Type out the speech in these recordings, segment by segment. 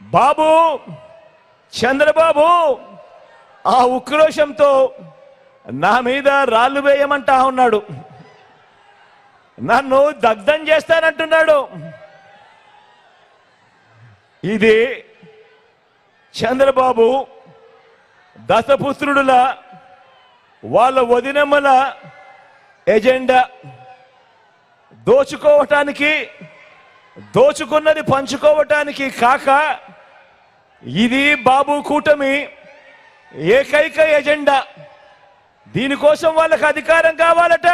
బాబు చంద్రబాబు ఆ ఉక్రోషంతో నా మీద రాళ్ళు వేయమంటా ఉన్నాడు. నన్ను దగ్ధం చేస్తానంటున్నాడు. ఇది చంద్రబాబు దశపుత్రుడుల వాళ్ళ వదినమ్మల ఎజెండా. దోచుకోవటానికి దోచుకున్నది పంచుకోవటానికి కాక ఇది బాబు కూటమి ఏకైక ఎజెండా. దీనికోసం వాళ్ళకి అధికారం కావాలట.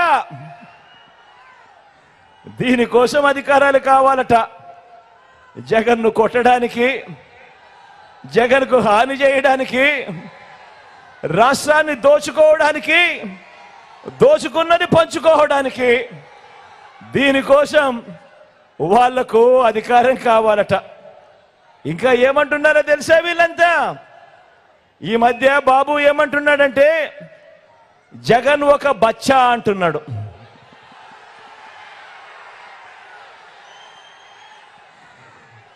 దీనికోసం అధికారాలు కావాలట. జగన్ను కొట్టడానికి జగన్కు హాని చేయడానికి రాష్ట్రాన్ని దోచుకోవడానికి దోచుకున్నది పంచుకోవడానికి దీనికోసం వాళ్ళకు అధికారం కావాలట. ఇంకా ఏమంటున్నారో తెలుసా వీళ్ళంతా? ఈ మధ్య బాబు ఏమంటున్నాడంటే జగన్ ఒక బచ్చా అంటున్నాడు.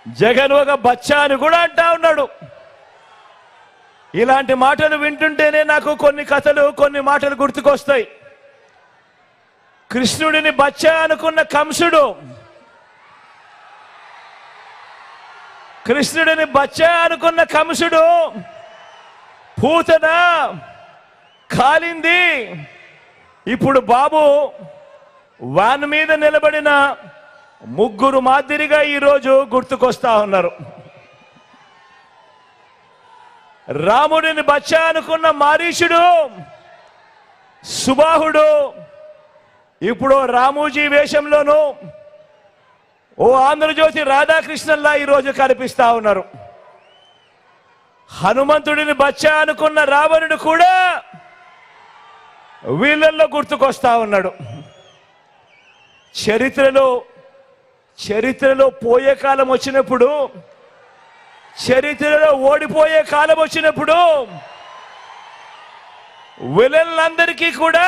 జగన్ ఒక బచ్చా అని కూడా అంటా ఉన్నాడు. ఇలాంటి మాటలు వింటుంటేనే నాకు కొన్ని కథలు కొన్ని మాటలు గుర్తుకొస్తాయి. కృష్ణుడిని బచ్చా అనుకున్న కంసుడు కృష్ణుడిని బచ్చా అనుకున్న కంసుడు పూతన కాలింది. ఇప్పుడు బాబు వాన్ మీద నిలబడిన ముగ్గురు మాదిరిగా ఈరోజు గుర్తుకొస్తా ఉన్నారు. రాముడిని బచ్చా అనుకున్న మారీషుడు సుబాహుడు ఇప్పుడు రామూజీ వేషంలోనూ ఓ ఆంధ్రజ్యోతి రాధాకృష్ణన్లా ఈరోజు కనిపిస్తా ఉన్నారు. హనుమంతుడిని బచ్చా అనుకున్న రావణుడు కూడా వీళ్ళల్లో గుర్తుకొస్తా ఉన్నాడు. చరిత్రలో చరిత్రలో పోయే కాలం వచ్చినప్పుడు చరిత్రలో ఓడిపోయే కాలం వచ్చినప్పుడు విలన్లందరికీ కూడా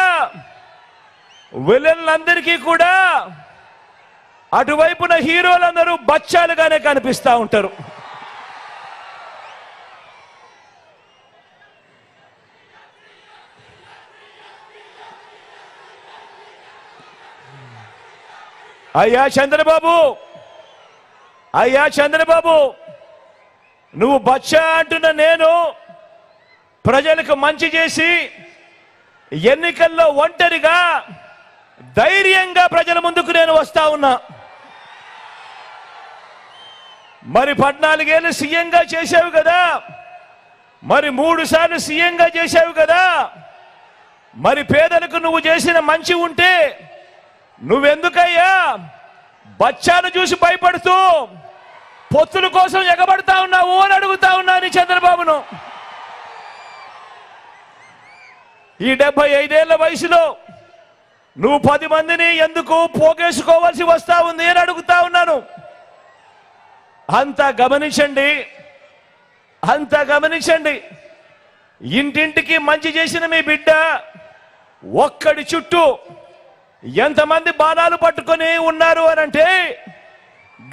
విలన్లందరికీ కూడా అటువైపున హీరోలందరూ బచ్చాలుగానే కనిపిస్తా ఉంటారు. అయ్యా చంద్రబాబు! అయ్యా చంద్రబాబు! నువ్వు బచ్చా అంటున్న నేను ప్రజలకు మంచి చేసి ఎన్నికల్లో ఒంటరిగా ధైర్యంగా ప్రజల ముందుకు నేను వస్తా ఉన్నా. మరి పద్నాలుగేళ్ళు సీఎంగా చేశావు కదా. మరి మూడు సార్లు సీఎంగా చేశావు కదా. మరి పేదలకు నువ్వు చేసిన మంచి ఉంటే నువ్వెందుకయ్యా బచ్చాను చూసి భయపడుతూ పొత్తుల కోసం ఎగబడతా ఉన్నావు అని అడుగుతా ఉన్నాను చంద్రబాబును. ఈ డెబ్బై ఐదేళ్ళ వయసులో నువ్వు పది మందిని ఎందుకు పోగేసుకోవాల్సి వస్తా ఉంది అని అడుగుతా ఉన్నాను. అంతా గమనించండి. అంతా గమనించండి. ఇంటింటికి మంచి చేసిన మీ బిడ్డ ఒక్కడి చుట్టూ ఎంతమంది బాణాలు పట్టుకొని ఉన్నారు అని అంటే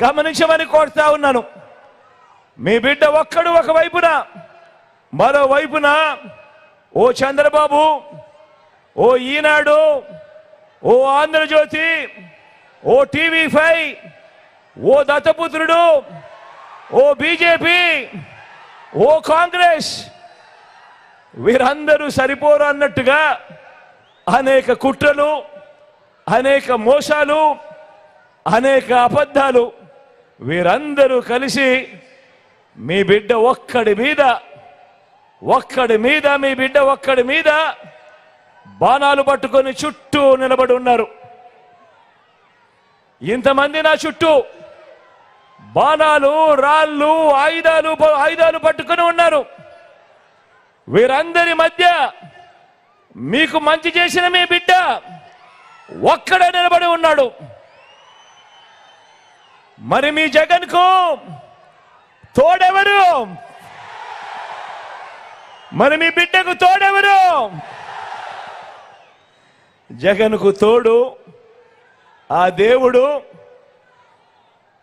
గమనించమని కోరుతా ఉన్నాను. మీ బిడ్డ ఒక్కడు ఒక వైపున ఓ చంద్రబాబు ఓ ఈనాడు ఓ ఆంధ్రజ్యోతి ఓ టీవీ ఫైవ్ ఓ దత్తపుత్రుడు ఓ బీజేపీ ఓ కాంగ్రెస్ వీరందరూ సరిపోరు అన్నట్టుగా అనేక కుట్రలు అనేక మోసాలు అనేక అబద్ధాలు వీరందరూ కలిసి మీ బిడ్డ ఒక్కడి మీద ఒక్కడి మీద మీ బిడ్డ ఒక్కడి మీద బాణాలు పట్టుకొని చుట్టూ నిలబడి ఉన్నారు. ఇంతమంది నా చుట్టూ బాణాలు రాళ్ళు ఆయుధాలు ఆయుధాలు పట్టుకొని ఉన్నారు. వీరందరి మధ్య మీకు మంచి చేసిన మీ బిడ్డ ఒక్కడే నిలబడి ఉన్నాడు. మరి మీ జగన్కు తోడెవరు? మరి మీ బిడ్డకు తోడెవరు? జగన్కు తోడు ఆ దేవుడు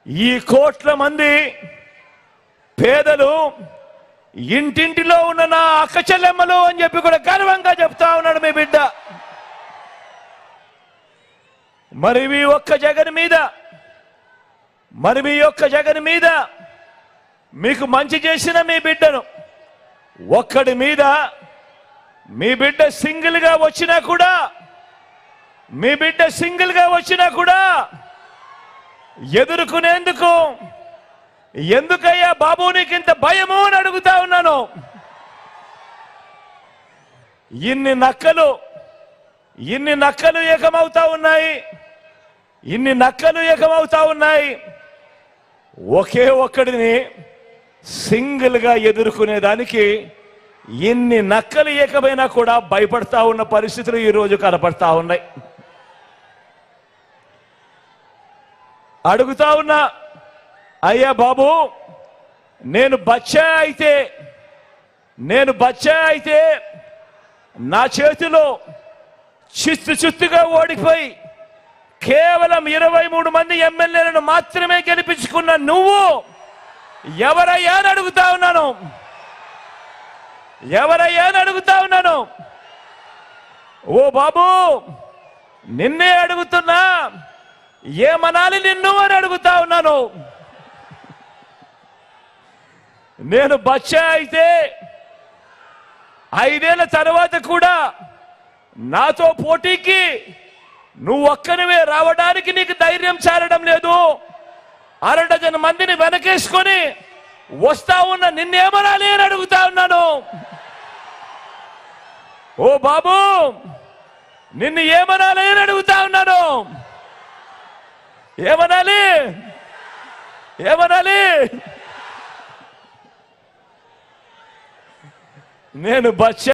ఈ కోట్ల మంది పేదలు ఇంటింటిలో ఉన్న నా అక్క చెల్లెమ్మలు అని చెప్పి కూడా గర్వంగా చెప్తా ఉన్నాడు మీ బిడ్డ. మరి మీ ఒక్క జగన్ మీద మరి మీ యొక్క జగన్ మీద మీకు మంచి చేసిన మీ బిడ్డను ఒక్కడి మీద మీ బిడ్డ సింగిల్గా వచ్చినా కూడా మీ బిడ్డ సింగిల్గా వచ్చినా కూడా ఎదుర్కొనేందుకు ఎందుకయ్యా బాబు నీకు ఇంత భయము అని అడుగుతా ఉన్నాను? ఇన్ని నక్కలు ఇన్ని నక్కలు ఏకమవుతా ఉన్నాయి ఇన్ని నక్కలు ఏకమవుతా ఉన్నాయి. ఒకే ఒక్కడిని సింగిల్గా ఎదుర్కొనేదానికి ఎన్ని నక్కలు ఏకమైనా కూడా భయపడతా ఉన్న పరిస్థితులు ఈరోజు కనపడతా ఉన్నాయి. అడుగుతా ఉన్నా అయ్యా బాబు నేను బచ్చా అయితే నేను బచ్చా అయితే నా చేతిలో చిత్తు చిత్తుగా ఓడిపోయి కేవలం ఇరవై మూడు మంది ఎమ్మెల్యేలను మాత్రమే గెలిపించుకున్న నువ్వు ఎవరయ్యా అని అడుగుతా ఉన్నాను. ఎవరయ్యా అని అడుగుతా ఉన్నాను. ఓ బాబు నిన్నే అడుగుతున్నా ఏమనాలి నిన్ను అని అడుగుతా ఉన్నాను. నేను బచ్చా అయితే ఐదేళ్ళ తర్వాత కూడా నాతో పోటీకి నువ్వు ఒక్కనివే రావడానికి నీకు ధైర్యం చాలడం లేదు. అరడజన మందిని వెనకేసుకొని వస్తా ఉన్న నిన్నేమనాలి అని అడుగుతా ఉన్నాను. ఓ బాబు నిన్ను ఏమనాలి అని అడుగుతా ఉన్నాను. ఏమనాలి ఏమనాలి నేను బచ్చ